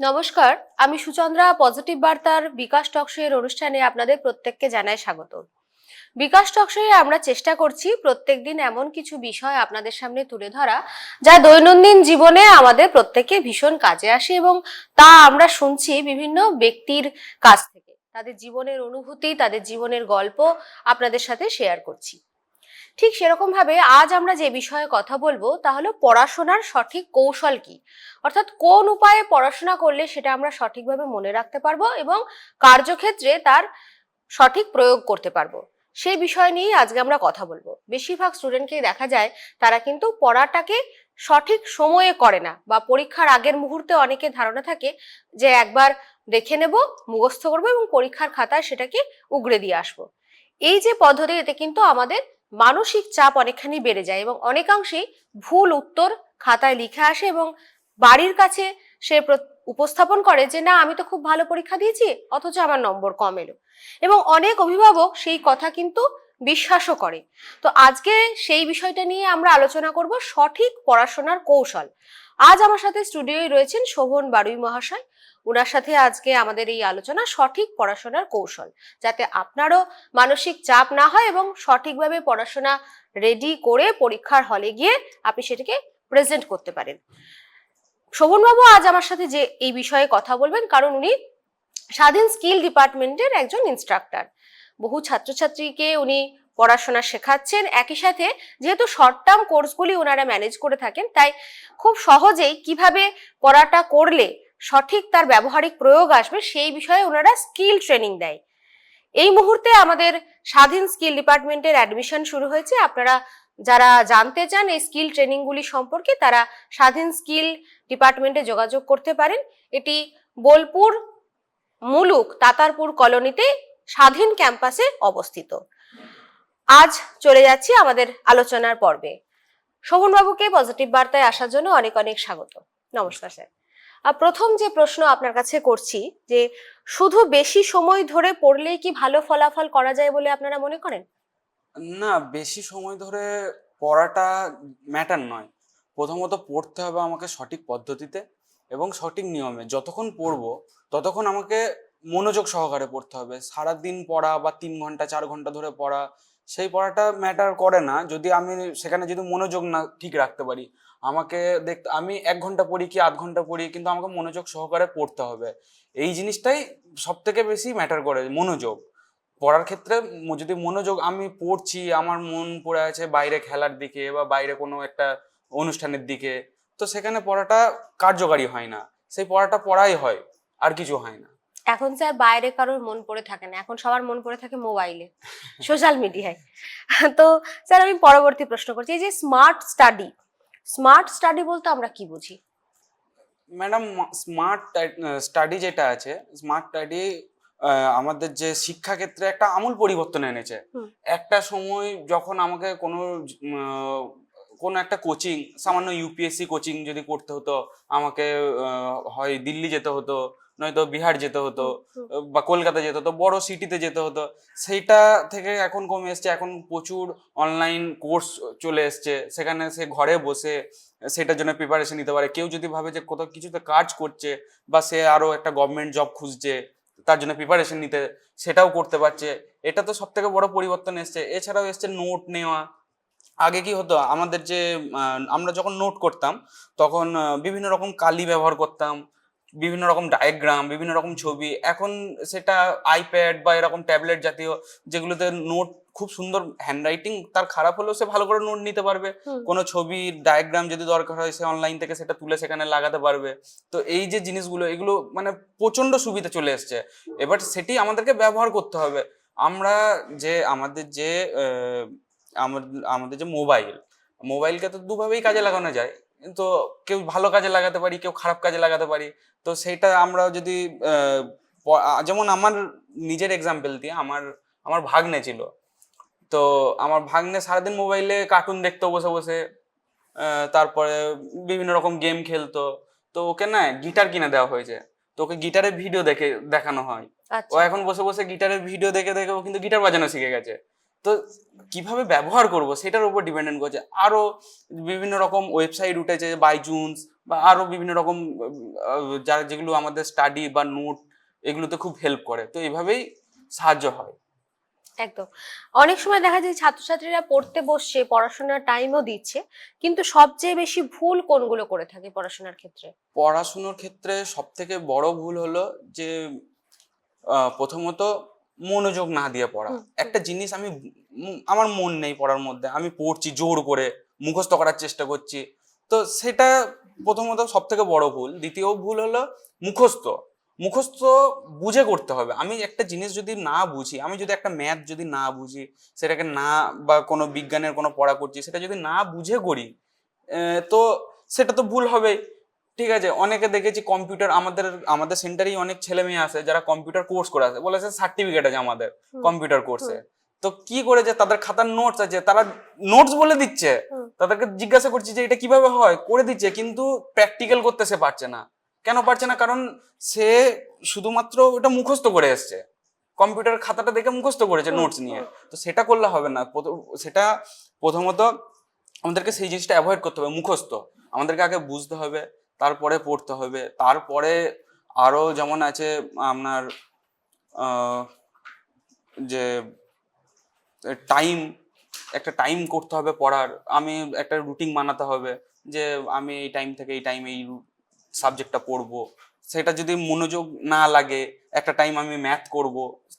নমস্কার, আমি সুচন্দ্রা পজিটিভ বার্তার বিকাশ টকশোয়ের অনুষ্ঠানে আপনাদের প্রত্যেককে জানাই স্বাগত। বিকাশ টকশোয়ে আমরা চেষ্টা করছি প্রত্যেকদিন এমন কিছু বিষয় আপনাদের সামনে তুলে ধরা, যা দৈনন্দিন জীবনে আমাদের প্রত্যেকে ভীষণ কাজে আসে এবং তা আমরা শুনছি বিভিন্ন ব্যক্তির কাছ থেকে। তাদের জীবনের অনুভূতি, তাদের জীবনের গল্প আপনাদের সাথে শেয়ার করছি। ঠিক সেরকম ভাবে আজ আমরা যে বিষয়ে কথা বলব তা হলো পড়াশোনার সঠিক কৌশল কি? অর্থাৎ কোন উপায়ে পড়াশোনা করলে সেটা আমরা সঠিকভাবে মনে রাখতে পারব এবং কার্যক্ষেত্রে তার সঠিক প্রয়োগ করতে পারব? সেই বিষয় নিয়েই আজকে আমরা কথা বলব। বেশিরভাগ স্টুডেন্টকেই দেখা যায় তারা কিন্তু পড়াটাকে সঠিক সময়ে করে না বা পরীক্ষার আগের মুহূর্তে অনেকের ধারণা থাকে যে একবার দেখে নেব, মুখস্থ করব এবং পরীক্ষার খাতায় সেটাকে উগড়ে দিয়ে আসব। এই যে পদ্ধতি, এতে কিন্তু আমাদের মানসিক চাপ অনেকখানি বেড়ে যায় এবং অনেকাংশেই ভুল উত্তর খাতায় লিখে আসে এবং বাড়ির কাছে সে উপস্থাপন করে যে, না, আমি তো খুব ভালো পরীক্ষা দিয়েছি, অথচ আমার নম্বর কম এলো। এবং অনেক অভিভাবক সেই কথা কিন্তু বিশ্বাসও করে। তো আজকে সেই বিষয়টা নিয়ে আমরা আলোচনা করব সঠিক পড়াশোনার কৌশল। আজ আমার সাথে স্টুডিওয় রয়েছেন শোভন বারুই মহাশয় ওনার সাথে আজকে আমাদের এই আলোচনা সঠিক পড়াশোনার কৌশল, যাতে আপনারও মানসিক চাপ না হয় এবং সঠিকভাবে পড়াশোনা রেডি করে পরীক্ষার হলে গিয়ে আপনি সেটাকে প্রেজেন্ট করতে পারেন। শোভনবাবু আজ আমার সাথে যে এই বিষয়ে কথা বলবেন, কারণ উনি স্বাধীন স্কিল ডিপার্টমেন্টের একজন ইনস্ট্রাক্টর বহু ছাত্রছাত্রীকে উনি পড়াশোনা শেখাচ্ছেন। একই সাথে যেহেতু শর্ট টার্ম কোর্সগুলি ওনারা ম্যানেজ করে থাকেন, তাই খুব সহজেই কীভাবে পড়াটা করলে সঠিক তার ব্যবহারিক প্রয়োগ আসবে, সেই বিষয়ে ওনারা স্কিল ট্রেনিং দেয়। এই মুহূর্তে আমাদের স্বাধীন স্কিল ডিপার্টমেন্টের অ্যাডমিশন শুরু হয়েছে। আপনারা যারা জানতে চান এই স্কিল ট্রেনিংগুলি সম্পর্কে, তারা স্বাধীন স্কিল ডিপার্টমেন্টে যোগাযোগ করতে পারেন। এটি বোলপুর মুলুক তাতারপুর কলোনিতে স্বাধীন ক্যাম্পাসে অবস্থিত। আজ চলে যাচ্ছি আমাদের আলোচনার পর্বে। শোভনবাবুকে পজিটিভ বার্তায় আসার জন্য অনেক অনেক স্বাগত। নমস্কার, স্যার। প্রথম যে প্রশ্ন আপনার কাছে করছি যে শুধু বেশি সময় ধরে পড়লেই কি ভালো ফলাফল করা যায় বলে আপনারা মনে করেন? না, বেশি সময় ধরে পড়াটা ম্যাটার নয়। প্রথমত পড়তে হবে আমাকে সঠিক পদ্ধতিতে এবং সঠিক নিয়মে। যতক্ষণ পড়ব, ততক্ষণ আমাকে মনোযোগ সহকারে পড়তে হবে। সারাদিন পড়া বা তিন ঘণ্টা, চার ঘণ্টা ধরে পড়া সেই পড়াটা ম্যাটার করে না। যদি আমি সেখানে যদি মনোযোগ না ঠিক রাখতে পারি, আমাকে দেখতে আমি এক ঘণ্টা পড়ি কি আধ ঘণ্টা পড়ি, কিন্তু আমাকে মনোযোগ সহকারে পড়তে হবে। এই জিনিসটাই সব থেকে বেশি ম্যাটার করে, মনোযোগ। পড়ার ক্ষেত্রে যদি মনোযোগ আমি পড়ছি, আমার মন পড়ে আছে বাইরে খেলার দিকে বা বাইরে কোনো একটা অনুষ্ঠানের দিকে, তো সেখানে পড়াটা কার্যকারী হয় না। সেই পড়াটা পড়াই হয়, আর কিছু হয় না। এখন স্যার বাইরে কারোর মন পড়ে থাকে না। এখন সবার মন পড়ে থাকে মোবাইলে সোশ্যাল মিডিয়ায় তো স্যার আমি পরবর্তী প্রশ্ন করছি এই যে স্মার্ট স্টাডি স্মার্ট স্টাডি বলতে আমরা কি বুঝি? ম্যাডাম স্মার্ট স্টাডি যেটা আছে স্মার্ট স্টাডি আমাদের যে শিক্ষা ক্ষেত্রে একটা আমূল পরিবর্তন এনেছে। একটা সময় যখন আমাকে কোনো কোনো একটা কোচিং সামান্য ইউপিএসসি কোচিং যদি করতে হতো আমাকে হয় দিল্লি যেতে হতো নয়তো বিহার যেতে হতো বা কলকাতা যেতে হতো বড় সিটিতে যেতে হতো। সেইটা থেকে এখন কমে এসছে এখন প্রচুর অনলাইন কোর্স চলে এসছে। সেখানে সে ঘরে বসে সেটার জন্য প্রিপারেশন নিতে পারে। কেউ যদি ভাবে যে কোথাও কিছুতে কাজ করছে বা সে আরও একটা গভর্নমেন্ট জব খুঁজছে তার জন্য প্রিপারেশন নিতে সেটাও করতে পারছে। এটা তো সব থেকে বড় পরিবর্তন এসছে। এছাড়াও এসছে নোট নেওয়া। আগে কি হতো আমাদের যে আমরা যখন নোট করতাম তখন বিভিন্ন রকম কালি ব্যবহার করতাম বিভিন্ন রকম ডায়াগ্রাম বিভিন্ন রকম ছবি। এখন সেটা আইপ্যাড বা এরকম ট্যাবলেট জাতীয় যেগুলোতে নোট খুব সুন্দর হ্যান্ডরাইটিং তার খারাপ হলেও সে ভালো করে নোট নিতে পারবে। কোনো ছবি ডায়াগ্রাম যদি দরকার হয় সে অনলাইন থেকে সেটা তুলে সেখানে লাগাতে পারবে। তো এই যে জিনিসগুলো এগুলো মানে প্রচণ্ড সুবিধা চলে এসছে। এবার সেটি আমাদেরকে ব্যবহার করতে হবে। আমরা যে আমাদের যে আমাদের যে মোবাইল মোবাইলকে তো দুভাবেই কাজে লাগানো যায়। তো কেউ ভালো কাজে লাগাতে পারি কেউ খারাপ কাজে লাগাতে পারি। তো সেটা আমরা যদি যেমন আমার নিজের এক্সাম্পল দিয়ে আমার আমার ভাগ্নে ছিল। তো আমার ভাগ্নে সারাদিন মোবাইলে কার্টুন দেখতো বসে বসে তারপরে বিভিন্ন রকম গেম খেলতো। তো ওকে না গিটার কিনে দেওয়া হয়েছে। তো ওকে গিটারের ভিডিও দেখে দেখানো হয়। ও আচ্ছা। এখন বসে বসে গিটারের ভিডিও দেখে দেখে ও কিন্তু গিটার বাজানো শিখে গেছে। তো কীভাবে ব্যবহার করব সেটার উপর ডিপেন্ডেন্ট করছে। আরও বিভিন্ন রকম ওয়েবসাইট উঠেছে বাইজুন্স বা আরও বিভিন্ন রকম যারা যেগুলো আমাদের স্টাডি বা নোট এগুলোতে খুব হেল্প করে। তো এইভাবেই সাহায্য হয়। একদম। অনেক সময় দেখা যায় ছাত্রছাত্রীরা পড়তে বসছে পড়াশোনার টাইমও দিচ্ছে কিন্তু সবচেয়ে বেশি ভুল কোনগুলো করে থাকে পড়াশোনার ক্ষেত্রে? পড়াশুনোর ক্ষেত্রে সব থেকে বড় ভুল হলো যে প্রথমত মনোযোগ না দিয়ে পড়া। একটা জিনিস আমি আমার মন নেই পড়ার মধ্যে। আমি পড়ছি জোর করে মুখস্থ করার চেষ্টা করছি। তো সেটা প্রথমত সব থেকে বড় ভুল। দ্বিতীয় ভুল হলো মুখস্থ। মুখস্থ বুঝে করতে হবে। আমি একটা জিনিস যদি না বুঝি আমি যদি একটা ম্যাথ যদি না বুঝি সেটাকে না বা কোনো বিজ্ঞানের কোনো পড়া করছি সেটা যদি না বুঝে করি তো সেটা তো ভুল হবেই। ঠিক আছে অনেকে দেখেছি কম্পিউটার আমাদের আমাদের সেন্টারেই অনেক ছেলে মেয়ে আছে যারা কম্পিউটার কোর্স করে আছে বলেছে সার্টিফিকেট আছে আমাদের কম্পিউটার কোর্সে তো কি করেছে তাদের খাতার নোটস আছে তারা নোটস বলে দিচ্ছে তাদেরকে জিজ্ঞাসা করছি যে এটা কীভাবে হয় করে দিচ্ছে কিন্তু প্র্যাকটিক্যাল করতে সে পারছে না। কেন পারছে না? কারণ সে শুধুমাত্র ওটা মুখস্থ করে এসছে। কম্পিউটার খাতাটা দেখে মুখস্থ করেছে নোটস নিয়ে। তো সেটা করলে হবে না। সেটা প্রথমত আমাদেরকে সেই জিনিসটা অ্যাভয়েড করতে হবে মুখস্থ। আমাদেরকে আগে বুঝতে হবে। তারপরে পড়তে হবে। তারপরে আরও যেমন আছে আপনার যে টাইম একটা টাইম করতে হবে পড়ার। আমি একটা রুটিন বানাতে হবে যে আমি এই টাইম থেকে এই টাইম এই সাবজেক্টটা পড়ব। সেটা যদি মনোযোগ না লাগে একটা টাইম আমি ম্যাথ করব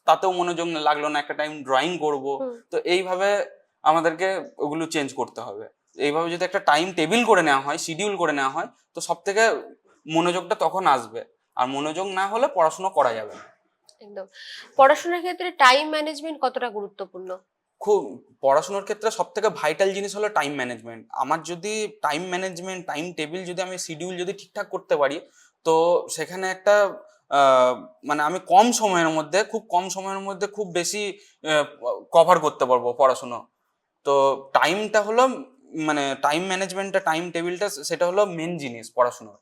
তাতেও মনোযোগ না লাগল না একটা টাইম ড্রয়িং করব তো এইভাবে আমাদেরকে ওগুলো চেঞ্জ করতে হবে। এইভাবে যদি একটা টাইম টেবিল করে নেওয়া হয় শিডিউল করে নেওয়া হয় তো সব থেকে মনোযোগটা তখন আসবে। আর মনোযোগ না হলে পড়াশোনা করা যাবে না। একদম। পড়াশোনার ক্ষেত্রে টাইম ম্যানেজমেন্ট কতটা গুরুত্বপূর্ণ? খুব পড়াশোনার ক্ষেত্রে সব থেকে ভাইটাল জিনিস হলো টাইম ম্যানেজমেন্ট আমার যদি টাইম ম্যানেজমেন্ট টাইম টেবিল যদি আমি শিডিউল যদি ঠিকঠাক করতে পারি তো সেখানে একটা মানে আমি কম সময়ের মধ্যে খুব কম সময়ের মধ্যে খুব বেশি কভার করতে পারব পড়াশুনো। তো টাইমটা হলো মানে টাইম ম্যানেজমেন্টটা টাইম টেবিলটা সেটা হলো মেন জিনিস পড়াশোনার।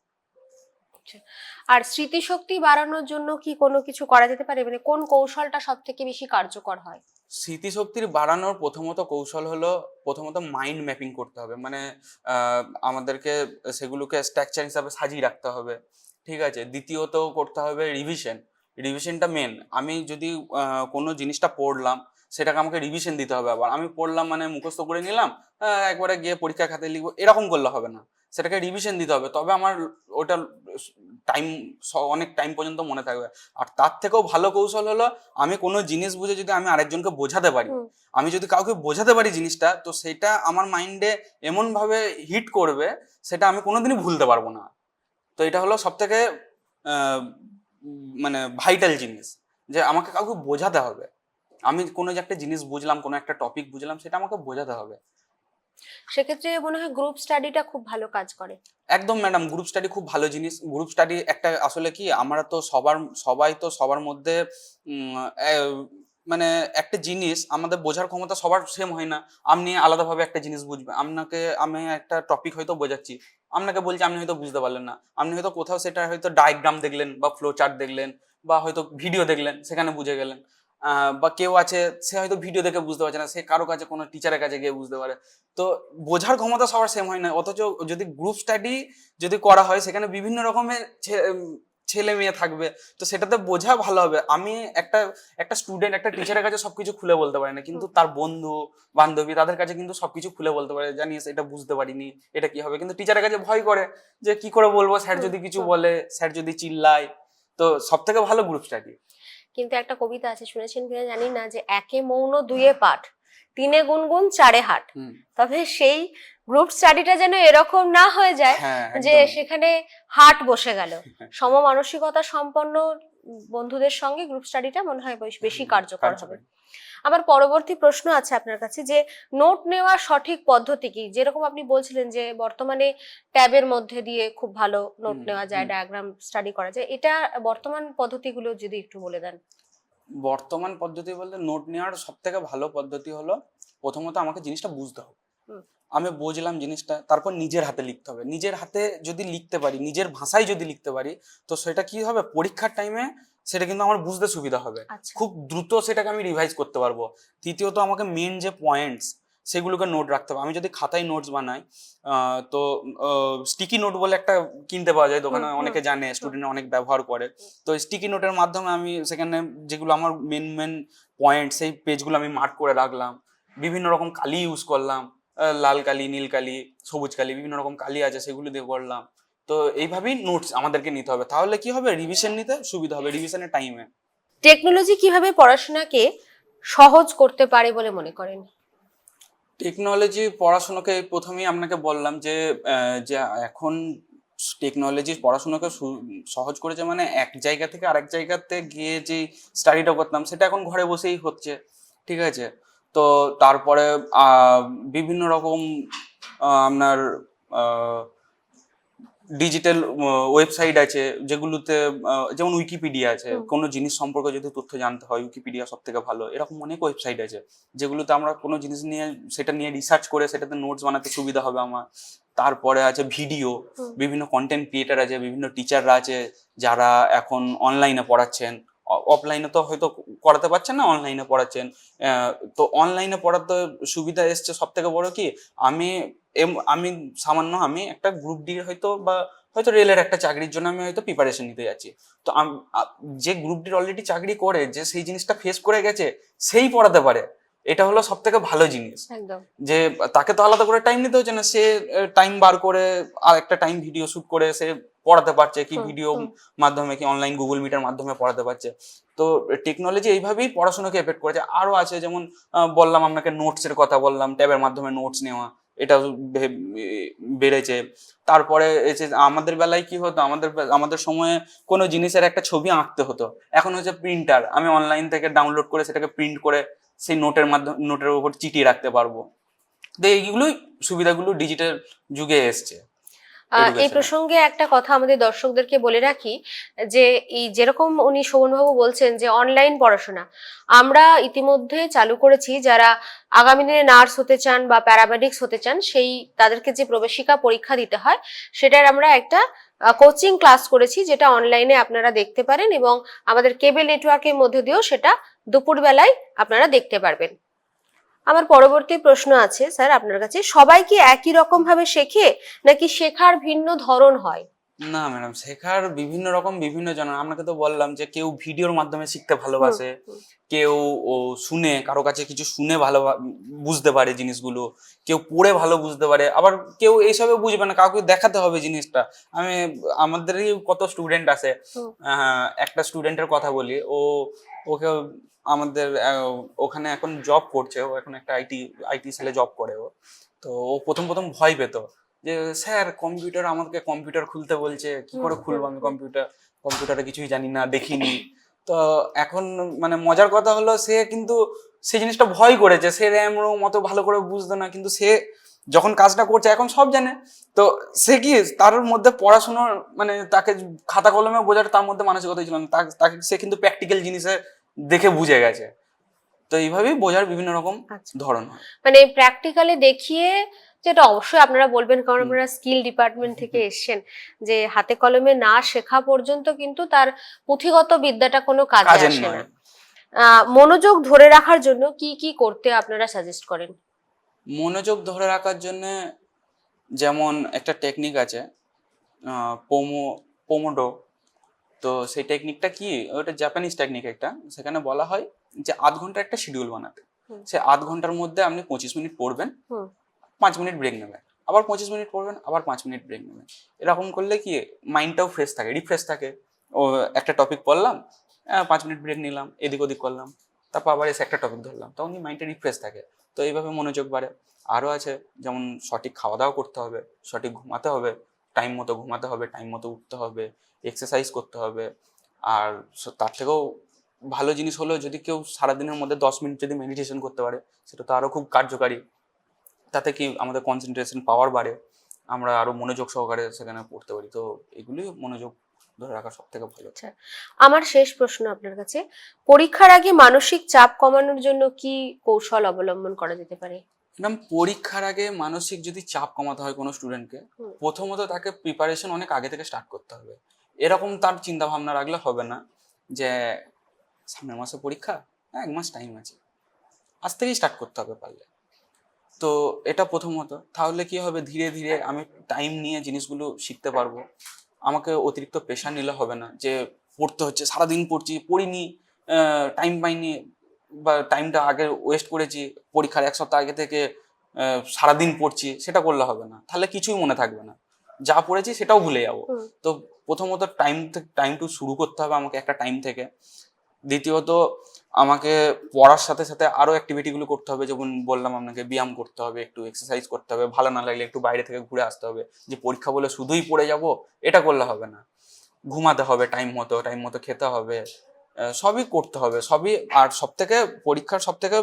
আর স্মৃতিশক্তি বাড়ানোর জন্য কি কোনো কিছু করা যেতে পারে? মানে কোন কৌশলটা সব থেকে বেশি কার্যকর হয়? স্মৃতিশক্তির বাড়ানোর প্রথমত কৌশল হলো প্রথমত মাইন্ড ম্যাপিং করতে হবে। মানে আমাদেরকে সেগুলোকে স্ট্রাকচার হিসাবে সাজিয়ে রাখতে হবে। ঠিক আছে? দ্বিতীয়ত করতে হবে রিভিশন রিভিশনটা মেন আমি যদি কোনো জিনিসটা পড়লাম সেটাকে আমাকে রিভিশন দিতে হবে আবার। আমি পড়লাম মানে মুখস্থ করে নিলাম একবারে গিয়ে পরীক্ষা খাতে লিখব এরকম করলে হবে না। সেটাকে রিভিশন দিতে হবে তবে আমার ওটা টাইম অনেক টাইম পর্যন্ত মনে থাকবে। আর তার থেকেও ভালো কৌশল হলো আমি কোনো জিনিস বুঝে যদি আমি আরেকজনকে বোঝাতে পারি আমি যদি কাউকে বোঝাতে পারি জিনিসটা তো সেটা আমার মাইন্ডে এমন ভাবে হিট করবে সেটা আমি কোনোদিনই ভুলতে পারব না। তো এটা হলো সব থেকে মানে ভাইটাল জিনিস যে আমাকে কাউকে বোঝাতে হবে। আমি কোনো যে একটা জিনিস বুঝলাম কোনো একটা টপিক বুঝলাম সেটা আমাকে বোঝাতে হবে। সেক্ষেত্রে মনে হয় গ্রুপ স্টাডিটা খুব ভালো কাজ করে। একদম ম্যাডাম গ্রুপ স্টাডি খুব ভালো জিনিস। গ্রুপ স্টাডি একটা আসলে কি আমরা তো সবার সবাই তো সবার মধ্যে মানে একটা জিনিস আমাদের বোঝার ক্ষমতা সবার সেম হয় না। আপনি আলাদাভাবে একটা জিনিস বুঝবে আপনাকে আমি একটা টপিক হয়তো বোঝাচ্ছি। আপনাকে বলছি আপনি হয়তো বুঝতে পারলেন না। আপনি হয়তো কোথাও সেটা হয়তো ডায়াগ্রাম দেখলেন বা ফ্লো চার্ট দেখলেন বা হয়তো ভিডিও দেখলেন সেখানে বুঝে গেলেন। বা কেউ আছে সে হয়তো ভিডিও দেখে বুঝতে পারছে না সে কারও কাছে কোনো টিচারের কাছে গিয়ে বুঝতে পারে। তো বোঝার ক্ষমতা সবার সেম হয় না অথচ যদি গ্রুপ স্টাডি যদি করা হয় সেখানে বিভিন্ন রকমের ছেলে মেয়ে থাকবে। তো সেটাতে বোঝা ভালো হবে। আমি একটা একটা স্টুডেন্ট একটা টিচারের কাছে সবকিছু খুলে বলতে পারি না কিন্তু তার বন্ধু বান্ধবী তাদের কাছে কিন্তু সবকিছু খুলে বলতে পারে জানিস এটা বুঝতে পারিনি এটা কি হবে? কিন্তু টিচারের কাছে ভয় করে যে কি করে বলব? স্যার যদি কিছু বলে স্যার যদি চিল্লায়। তো সব থেকে ভালো গ্রুপ স্টাডি কিন্তু একটা কবিতা আছে শুনেছেন কিনা জানি না যে একে মৌন দুয়ে পাঠ তিনে গুনগুন চারে হাট। তবে সেই গ্রুপ স্টাডিটা যেন এরকম না হয়ে যায় হ্যাঁ যে সেখানে হাট বসে গেল। সম মানসিকতা সম্পন্ন বন্ধুদের সঙ্গে গ্রুপ স্টাডিটা মনে হয় বেশ বেশি কার্যকর হবে। আবার পরবর্তী প্রশ্ন আছে আপনার কাছে যে নোট নেওয়ার সঠিক পদ্ধতি কি? যেরকম আপনি বলছিলেন যে বর্তমানে ট্যাবের মধ্যে দিয়ে খুব ভালো নোট নেওয়া যায় ডায়াগ্রাম স্টাডি করা যায় এটা বর্তমান পদ্ধতিগুলো যদি একটু বলে দেন। বর্তমান পদ্ধতি বলতে নোট নেওয়ার সব থেকে ভালো পদ্ধতি হলো প্রথমত আমাকে জিনিসটা বুঝতে হবে। আমি বুঝলাম জিনিসটা তারপর নিজের হাতে লিখতে হবে। নিজের হাতে যদি লিখতে পারি নিজের ভাষায় যদি লিখতে পারি তো সেটা কি হবে? পরীক্ষার টাইমে সেটা কিন্তু আমার বুঝতে সুবিধা হবে। আচ্ছা। খুব দ্রুত সেটাকে আমি রিভাইজ করতে পারব। তৃতীয়ত আমাকে মেন যে পয়েন্টস সেগুলোকে নোট রাখতে হবে। আমি যদি খাতায় নোটস বানাই তো স্টিকি নোট বলে একটা কিনতে পাওয়া যায় দোকানে অনেকে জানে স্টুডেন্ট অনেক ব্যবহার করে। তো স্টিকি নোটের মাধ্যমে আমি সেখানে যেগুলো আমার মেন মেন পয়েন্ট সেই পেজগুলো আমি মার্ক করে রাখলাম। বিভিন্ন রকম কালি ইউজ করলাম। লাল কালি নীল কালি সবুজ কালি বিভিন্ন রকম কালি আছে সেগুলো দিয়ে করলাম। তো এইভাবেই নোটস আমাদেরকে নিতে হবে। তাহলে কি হবে? রিভিশন নিতে সুবিধা হবে রিভিশনের টাইমে টেকনোলজি কীভাবে পড়াশোনাকে সহজ করতে পারে বলে মনে করেন? টেকনোলজি পড়াশোনাকে প্রথমেই আপনাকে বললাম যে যে এখন টেকনোলজি পড়াশোনাকে সহজ করেছে মানে এক জায়গা থেকে আরেক জায়গাতে গিয়ে যে স্টাডিটা করতাম সেটা এখন ঘরে বসেই হচ্ছে। ঠিক আছে? তো তারপরে বিভিন্ন রকম আপনার ডিজিটাল ওয়েবসাইট আছে যেগুলোতে যেমন উইকিপিডিয়া আছে। কোনো জিনিস সম্পর্কে যদি তথ্য জানতে হয় উইকিপিডিয়া সব থেকে ভালো। এরকম অনেক ওয়েবসাইট আছে যেগুলোতে আমরা কোনো জিনিস নিয়ে সেটা নিয়ে রিসার্চ করে সেটাতে নোটস বানাতে সুবিধা হবে আমার। তারপরে আছে ভিডিও বিভিন্ন কন্টেন্ট ক্রিয়েটার আছে বিভিন্ন টিচাররা আছে যারা এখন অনলাইনে পড়াচ্ছেন। অফলাইনে তো হয়তো করাতে পারছেন না অনলাইনে পড়াচ্ছেন। তো অনলাইনে পড়াতে সুবিধা এসছে সব থেকে বড় কি, আমি আমি সামান্য আমি একটা গ্রুপ ডি হয়তো বা হয়তো রেলের একটা চাকরির জন্য আমি হয়তো প্রিপারেশন নিতে যাচ্ছি। তো যে গ্রুপ ডির অলরেডি চাকরি করে, যে সেই জিনিসটা ফেস করে গেছে, সেই পড়াতে পারে। এটা হলো সব থেকে ভালো জিনিস। যে তাকে তো আলাদা করে টাইম নিতে হচ্ছে না। সে টাইম বার করে আর একটা টাইম ভিডিও শুট করে সে পড়াতে পারছে কি ভিডিও মাধ্যমে কি অনলাইন গুগল মিটার মাধ্যমে পড়াতে পারছে। তো টেকনোলজি এইভাবেই পড়াশোনাকে এফেক্ট করেছে। আরও আছে যেমন বললাম আপনাকে নোটস এর কথা বললাম ট্যাবের মাধ্যমে নোটস নেওয়া এটা বেড়েছে। তারপরে আমাদের বেলায় কি হতো? আমাদের আমাদের সময়ে কোনো জিনিসের একটা ছবি আঁকতে হতো। এখন হচ্ছে প্রিন্টার আমি অনলাইন থেকে ডাউনলোড করে সেটাকে প্রিন্ট করে সেই নোটের মাধ্যমে নোটের উপর চিটিয়ে রাখতে পারব। তো এইগুলোই সুবিধাগুলো ডিজিটাল যুগে এসছে। এই প্রসঙ্গে একটা কথা আমাদের দর্শকদেরকে বলে রাখি যে এই যেরকম উনি শোভনবাবু বলছেন যে অনলাইন পড়াশোনা আমরা ইতিমধ্যে চালু করেছি যারা আগামী দিনে নার্স হতে চান বা প্যারামেডিক্স হতে চান সেই তাদেরকে যে প্রবেশিকা পরীক্ষা দিতে হয় সেটার আমরা একটা কোচিং ক্লাস করেছি, যেটা অনলাইনে আপনারা দেখতে পারেন এবং আমাদের কেবল নেটওয়ার্কের মধ্যে দিয়েও সেটা দুপুরবেলায় আপনারা দেখতে পারবেন। আমার পরবর্তী প্রশ্ন আছে, স্যার, আপনার কাছে সবাই কি একই রকম ভাবে শেখে নাকি শেখার ভিন্ন ধরন হয়? না ম্যাডাম শেখার বিভিন্ন রকম বিভিন্ন জন আপনাকে তো বললাম যে কেউ ভিডিওর মাধ্যমে শিখতে ভালোবাসে কেউ ও শুনে কারও কাছে কিছু শুনে ভালো বুঝতে পারে জিনিসগুলো কেউ পড়ে ভালো বুঝতে পারে আবার কেউ এইসবে বুঝবে না কাউকে দেখাতে হবে জিনিসটা। আমি আমাদেরই কত স্টুডেন্ট আছে। আহ, একটা স্টুডেন্টের কথা বলি ও ওকে আমাদের ওখানে এখন জব করছে ও এখন একটা আইটি আইটি সেলে জব করে ও। তো ও প্রথম প্রথম ভয় পেত। যে স্যার কম্পিউটার আমাকে কম্পিউটার খুলতে বলছে কি করে খুলবো আমি কম্পিউটার কম্পিউটারে কিছুই জানি না দেখিনি। তো এখন মানে মজার কথা হলো সে কিন্তু সেই জিনিসটা ভয় করেছে। সে র্যাম রোম অত ভালো করে বুঝতো না কিন্তু সে যখন কাজটা করছে এখন সব জানে। তো সে কি তার মধ্যে পড়াশোনার মানে তাকে খাতা কলমে বোঝার তার মধ্যে মানসিকতা ছিল না। তাকে সে কিন্তু প্র্যাকটিক্যাল জিনিসে দেখে বুঝে গেছে। তো এইভাবেই বোঝার বিভিন্ন রকম আচ্ছা। ধরন মানে প্র্যাকটিক্যালি দেখিয়ে যেটা অবশ্যই আপনারা বলবেন কারণ। আপনারা স্কিল ডিপার্টমেন্ট থেকে এসেছেন যে হাতে কলমে না শেখা পর্যন্ত কিন্তু তার পুঁথিগত বিদ্যাটা কোনো কাজে আসে না। মনোযোগ ধরে রাখার জন্য কি কি করতে আপনারা সাজেস্ট করেন? মনোযোগ ধরে রাখার জন্য যেমন একটা টেকনিক আছে পোমো পোমোডো। তো সেই টেকনিকটা কি? ওটা জাপানিজ টেকনিক একটা। সেখানে বলা হয় যে আধ ঘণ্টার একটা শিডিউল বানাতে। সে আধ ঘণ্টার মধ্যে আপনি পঁচিশ মিনিট পড়বেন। পাঁচ মিনিট ব্রেক নেবেন আবার পঁচিশ মিনিট পড়বেন আবার পাঁচ মিনিট ব্রেক নেবেন এরকম করলে কি মাইন্ডটাও ফ্রেশ থাকে রিফ্রেশ থাকে। ও, একটা টপিক পড়লাম পাঁচ মিনিট ব্রেক নিলাম, এদিক ওদিক করলাম, তারপর আবার এসে একটা টপিক ধরলাম, তখন মাইন্ডটা রিফ্রেশ থাকে। তো এইভাবে মনোযোগ বাড়ে। আরও আছে, যেমন সঠিক খাওয়া দাওয়া করতে হবে, সঠিক ঘুমাতে হবে টাইম মতো ঘুমাতে হবে টাইম মতো উঠতে হবে এক্সারসাইজ করতে হবে। আর তার থেকেও ভালো জিনিস হলো, যদি কেউ সারাদিনের মধ্যে দশ মিনিট যদি মেডিটেশন করতে পারে, সেটা তো আরও খুব কার্যকারী। তাতে কি আমাদের কনসেন্ট্রেশন পাওয়ার বাড়ে? আমরা আরও মনোযোগ সহকারে সেখানে পড়তে পারি। তো এগুলি মনোযোগ ধরে রাখা সব থেকে ভালো আমার শেষ প্রশ্ন আপনার কাছে। পরীক্ষার আগে মানসিক চাপ কমানোর জন্য কি কৌশল অবলম্বন করা যেতে পারে? ম্যাডাম পরীক্ষার আগে মানসিক যদি চাপ কমাতে হয় কোনো স্টুডেন্টকে প্রথমত তাকে প্রিপারেশন অনেক আগে থেকে স্টার্ট করতে হবে। এরকম তার চিন্তা ভাবনা রাখলে হবে না যে সামনের মাসে পরীক্ষা? হ্যাঁ এক মাস টাইম আছে। আজ থেকেই স্টার্ট করতে হবে পারলে। তো এটা প্রথমত। তাহলে কি হবে? ধীরে ধীরে আমি টাইম নিয়ে জিনিসগুলো শিখতে পারব। আমাকে অতিরিক্ত প্রেশার নিলে হবে না যে পড়তে হচ্ছে সারাদিন পড়ছি পড়িনি টাইম পাইনি বা টাইমটা আগে ওয়েস্ট করেছি পরীক্ষার এক সপ্তাহ আগে থেকে সারাদিন পড়ছি সেটা করলে হবে না। তাহলে কিছুই মনে থাকবে না। যা পড়েছি সেটাও ভুলে যাব। তো প্রথমত টাইম টাইম টু শুরু করতে হবে আমাকে একটা টাইম থেকে। দ্বিতীয়ত আমাকে পড়ার সাথে সাথে আরও অ্যাক্টিভিটিগুলো করতে হবে, যেমন বললাম আপনাকে, ব্যায়াম করতে হবে, একটু এক্সারসাইজ করতে হবে, ভালো না লাগলে একটু বাইরে থেকে ঘুরে আসতে হবে, যে পরীক্ষা বলে শুধুই পড়ে যাব, এটা করলে হবে না। ঘুমাতে হবে টাইম মতো টাইম মতো খেতে হবে সবই করতে হবে। সবই আর সব থেকে পরীক্ষার সব থেকে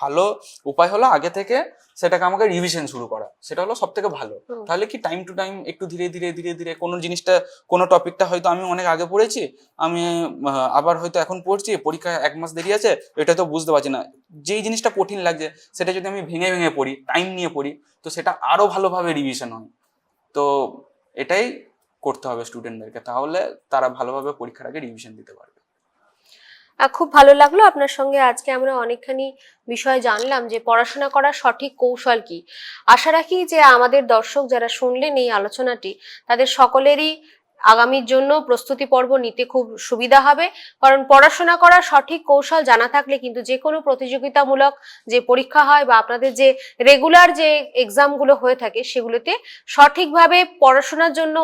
ভালো উপায় হলো আগে থেকে সেটাকে আমাকে রিভিশন শুরু করা। সেটা হলো সব থেকে ভালো তাহলে কি টাইম টু টাইম একটু ধীরে ধীরে ধীরে ধীরে কোনো জিনিসটা কোনো টপিকটা হয়তো আমি অনেক আগে পড়েছি আমি আবার হয়তো এখন পড়ছি পরীক্ষা এক মাস দেরি আছে এটা তো বুঝতে পারছি না। যেই জিনিসটা কঠিন লাগছে সেটা যদি আমি ভেঙে ভেঙে পড়ি টাইম নিয়ে পড়ি তো সেটা আরও ভালোভাবে রিভিশন হয়। তো এটাই করতে হবে স্টুডেন্টদেরকে তাহলে তারা ভালোভাবে পরীক্ষার আগে রিভিশন দিতে পারবে। খুব ভালো লাগল আপনার সঙ্গে আজকে আমরা অনেকখানি বিষয় জানলাম যে পড়াশোনা করার সঠিক কৌশল কি। আশা রাখি যে আমাদের দর্শক যারা শুনলেন এই আলোচনাটি, তাদের সকলেরই আগামীর জন্য প্রস্তুতি পর্ব নিতে খুব সুবিধা হবে। কারণ পড়াশোনা করার সঠিক কৌশল জানা থাকলে কিন্তু যে কোনো প্রতিযোগিতামূলক যে পরীক্ষা হয় বা আপনাদের যে রেগুলার যে এক্সামগুলো হয়ে থাকে সেগুলোতে সঠিকভাবে পড়াশোনার জন্য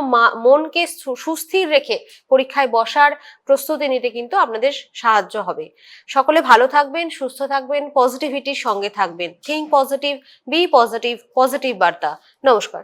মনকে সুস্থির রেখে পরীক্ষায় বসার প্রস্তুতি নিতে কিন্তু আপনাদের সাহায্য হবে। সকলে ভালো থাকবেন, সুস্থ থাকবেন পজিটিভিটির সঙ্গে থাকবেন। Think positive be positive positive বার্তা। নমস্কার।